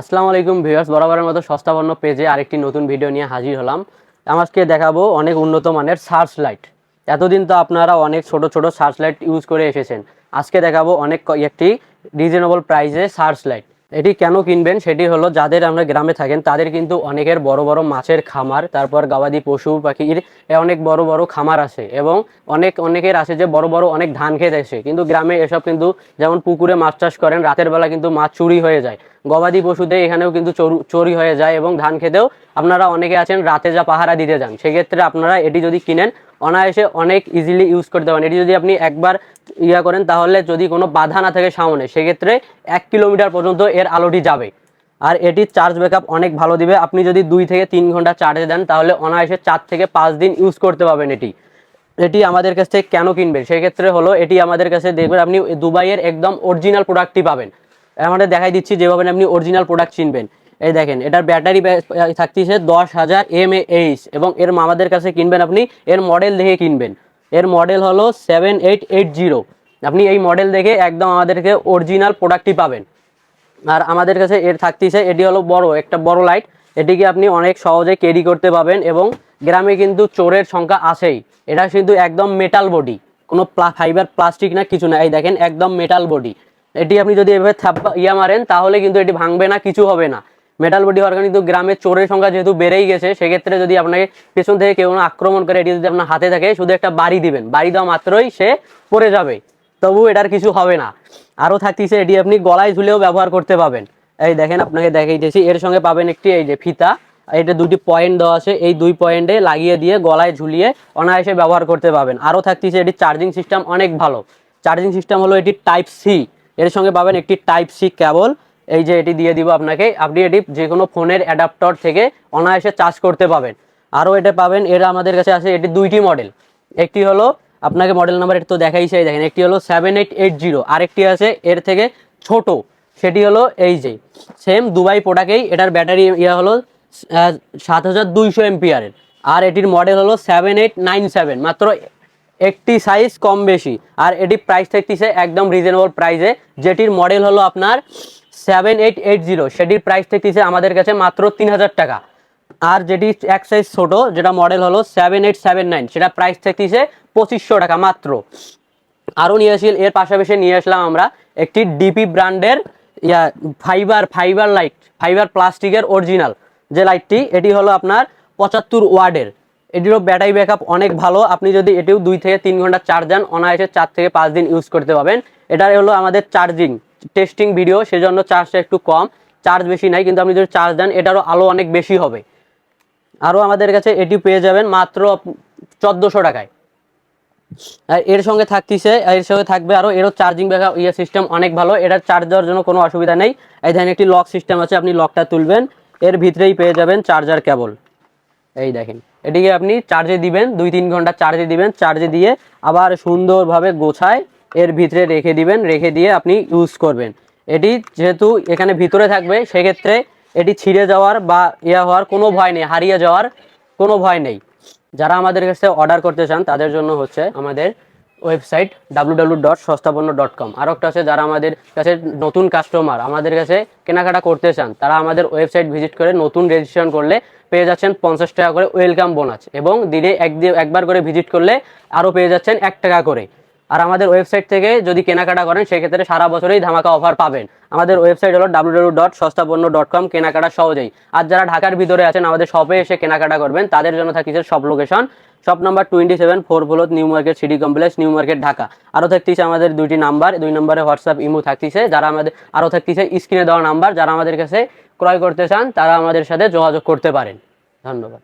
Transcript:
আসসালামু আলাইকুম ভিউয়ার্স, বরাবরের মতো সস্তা পণ্য পেজে আরেকটি নতুন ভিডিও নিয়ে হাজির হলাম। আজকে দেখাবো অনেক উন্নত মানের সার্চ লাইট। এতদিন তো আপনারা অনেক ছোট ছোট সার্চ লাইট ইউজ করে এসেছেন। আজকে দেখাবো অনেক একটি রিজনেবল প্রাইসে সার্চ লাইট। এটি কেন কিনবেন? সেটি হলো যাদের আমরা গ্রামে থাকেন, তাদের কিন্তু অনেকের বড় বড় মাছের খামার, তারপর গবাদি পশু পাখির অনেক বড় বড় খামার আছে এবং অনেক, অনেকের আছে যে বড় বড় অনেক ধান খেত আসে কিন্তু গ্রামে এসব কিন্তু যেমন পুকুরে মাছ চাষ করেন, রাতের বেলা কিন্তু মাছ চুরি হয়ে যায়। গবাদি পশুদের এখানেও কিন্তু চুরি হয়ে যায় এবং ধান খেতেও আপনারা অনেকে আছেন, রাতে যা পাহারা দিতে যান। সেক্ষেত্রে আপনারা এটি যদি কিনেন অনায়াসে অনেক ইজিলি ইউজ করতে পারেন এটি যদি আপনি একবার ইয়া করেন, তাহলে যদি কোনো বাধা না থাকে সামনে, সেক্ষেত্রে এক কিলোমিটার পর্যন্ত এর আলোটি যাবে। আর এটি চার্জ ব্যাকআপ অনেক ভালো দিবে। আপনি যদি দুই থেকে তিন ঘণ্টা চার্জে দেন, তাহলে অনায়াসে চার থেকে পাঁচ দিন ইউজ করতে পারবেন এটি। এটি আমাদের কাছ থেকে কেন কিনবেন? সেক্ষেত্রে হলো, এটি আমাদের কাছে দেখবেন আপনি দুবাইয়ের একদম অরিজিনাল প্রোডাক্টটি পাবেন। আমাদের দেখাই দিচ্ছি, যেভাবে আপনি অরিজিনাল প্রোডাক্ট চিনবেন। এই দেখেন, এটার ব্যাটারি থাকতেছে দশ হাজার এম এইচ এবং এর আমাদের কাছে কিনবেন আপনি, এর মডেল দেখে কিনবেন। এর মডেল হলো সেভেন এইট এইট জিরো আপনি এই মডেল দেখে একদম আমাদেরকে অরিজিনাল প্রোডাক্টটি পাবেন। আর আমাদের কাছে এর থাকতেছে এটি হলো বড়, একটা বড় লাইট এটিকে আপনি অনেক সহজে ক্যারি করতে পাবেন এবং গ্রামে কিন্তু চোরের সংখ্যা আছেই। এটা কিন্তু একদম মেটাল বডি কোনো ফাইবার প্লাস্টিক না, কিছু না। এই দেখেন, একদম মেটাল বডি এটি আপনি যদি এভাবে থাপ্পা, ইয়া মারেন, তাহলে কিন্তু এটি ভাঙবে না, কিছু হবে না। মেটাল বডি হওয়ার কারণে কিন্তু গ্রামে চোরের সংখ্যা যেহেতু বেড়েই গেছে, সেক্ষেত্রে যদি আপনাকে পেছন থেকে কেউ আক্রমণ করে, এটি যদি আপনার হাতে থাকে, শুধু একটা বাড়ি দিবেন। বাড়ি দেওয়া মাত্রই সে পড়ে যাবে। তবু এটার কিছু হবে না। আরও থাকতেছে, এটি আপনি গলায় ঝুলেও ব্যবহার করতে পাবেন। এই দেখেন, আপনাকে দেখাইতেছি, এর সঙ্গে পাবেন একটি এই যে ফিতা। এটা দুটি পয়েন্ট দেওয়া আছে, এই দুই পয়েন্টে লাগিয়ে দিয়ে গলায় ঝুলিয়ে অনায়াসে ব্যবহার করতে পারবেন আরও থাকতেছে, এটি চার্জিং সিস্টেম অনেক ভালো। চার্জিং সিস্টেম হলো এটি টাইপ সি এর সঙ্গে পাবেন একটি টাইপ সি কেবল এই যে এটি দিয়ে দিব আপনাকে। আপনি এটি যে কোনো ফোনের অ্যাডাপ্টর থেকে অনায়াসে চার্জ করতে পাবেন। আরও এটা পাবেন, এর আমাদের কাছে আছে এটি দুইটি মডেল একটি হলো, আপনাকে মডেল নাম্বার এটা তো দেখাইছে, এই দেখেন, একটি হলো সেভেন এইট এইট জিরো আরেকটি আছে এর থেকে ছোট, সেটি হলো এই যে। সেম দুবাই প্রোডাক্টেই এটার ব্যাটারি ইয়া হলো সাত হাজার দুইশো এমপিয়ারের আর এটির মডেল হলো সেভেন এইট নাইন সেভেন মাত্র একটি সাইজ কম বেশি। আর এটি প্রাইস থাকতেছে একদম রিজনেবল প্রাইসে যেটির মডেল হলো আপনার সেভেন এইট এইট জিরো সেটির প্রাইস থাকতেছে আমাদের কাছে মাত্র তিন হাজার টাকা। আর যেটি এক সাইজ ছোট, যেটা মডেল হলো সেভেন এইট সেভেন নাইন সেটা প্রাইস থাকতেছে পঁচিশশো টাকা মাত্র। আরও নিয়ে আসি, এর পাশাপাশি নিয়ে আসলাম আমরা একটি ডিপি ব্র্যান্ডের, yeah fibre fibre light fibre প্লাস্টিকের অরিজিনাল যে লাইটটি এটি হলো আপনার পঁচাত্তর ওয়ার্ডের। এটিরও ব্যাটারি ব্যাকআপ অনেক ভালো। আপনি যদি এটিও দুই থেকে তিন ঘণ্টা চার্জ দেন, অনায়াসে চার থেকে পাঁচ দিন ইউজ করতে পারবেন। এটার হলো আমাদের চার্জিং টেস্টিং ভিডিও সেজন্য চার্জটা একটু কম। চার্জ বেশি নাই, কিন্তু আপনি যদি চার্জ দেন, এটারও আলো অনেক বেশি হবে। আরও আমাদের কাছে এটি পেয়ে যাবেন মাত্র চোদ্দোশো টাকায়। আর এর সঙ্গে থাকতেছে, এর সঙ্গে থাকবে আরও, এরও চার্জিং ব্যাকআপ ইয়ে সিস্টেম অনেক ভালো। এটার চার্জ দেওয়ার জন্য কোনো অসুবিধা নেই। এই ধরেন একটি লক সিস্টেম আছে, আপনি লকটা তুলবেন। এর ভিতরেই পেয়ে যাবেন চার্জার কেবল এই দেখেন, এটিকে আপনি চার্জে দিবেন, দুই তিন ঘণ্টা চার্জে দিবেন। চার্জে দিয়ে আবার সুন্দরভাবে গোছায় এর ভিতরে রেখে দিবেন, রেখে দিয়ে আপনি ইউজ করবেন। এটি যেহেতু এখানে ভিতরে থাকবে, সেক্ষেত্রে এটি ছিঁড়ে যাওয়ার বা ইয়া হওয়ার কোনো ভয় নেই, হারিয়ে যাওয়ার কোনো ভয় নেই। যারা আমাদের কাছে অর্ডার করতে চান, তাদের জন্য হচ্ছে আমাদের website W W dot Sostaponno dot com আরও একটা আছে, যারা আমাদের কাছে নতুন কাস্টমার আমাদের কাছে কেনাকাটা করতে চান, তারা আমাদের ওয়েবসাইট ভিজিট করে নতুন রেজিস্ট্রেশন করলে পেয়ে যাচ্ছেন পঞ্চাশ টাকা করে ওয়েলকাম বোনাস এবং দিনে একদিন একবার করে ভিজিট করলে আরও পেয়ে যাচ্ছেন এক টাকা করে। আর আমাদের ওয়েবসাইট থেকে যদি কেনাকাটা করেন, সেক্ষেত্রে সারা বছরেই ধামাকা অফার পাবেন। আমাদের ওয়েবসাইট হলো W W dot Sostaponno dot com কেনাকাটা সহজেই। আর যারা ঢাকার ভিতরে আছেন, আমাদের শপে এসে কেনাকাটা করবেন, তাদের জন্য থাকছে সব location shop number twenty seven four ফোলত new market city complex new market Dhaka আরও থাকতেছে আমাদের দুইটি নাম্বার দুই নম্বরে হোয়াটসঅ্যাপ ইমো থাকতেছে। যারা আমাদের, আরও থাকতেছে স্ক্রিনে দেওয়া নাম্বার যারা আমাদের কাছে ক্রয় করতে চান, তারা আমাদের সাথে যোগাযোগ করতে পারেন। ধন্যবাদ।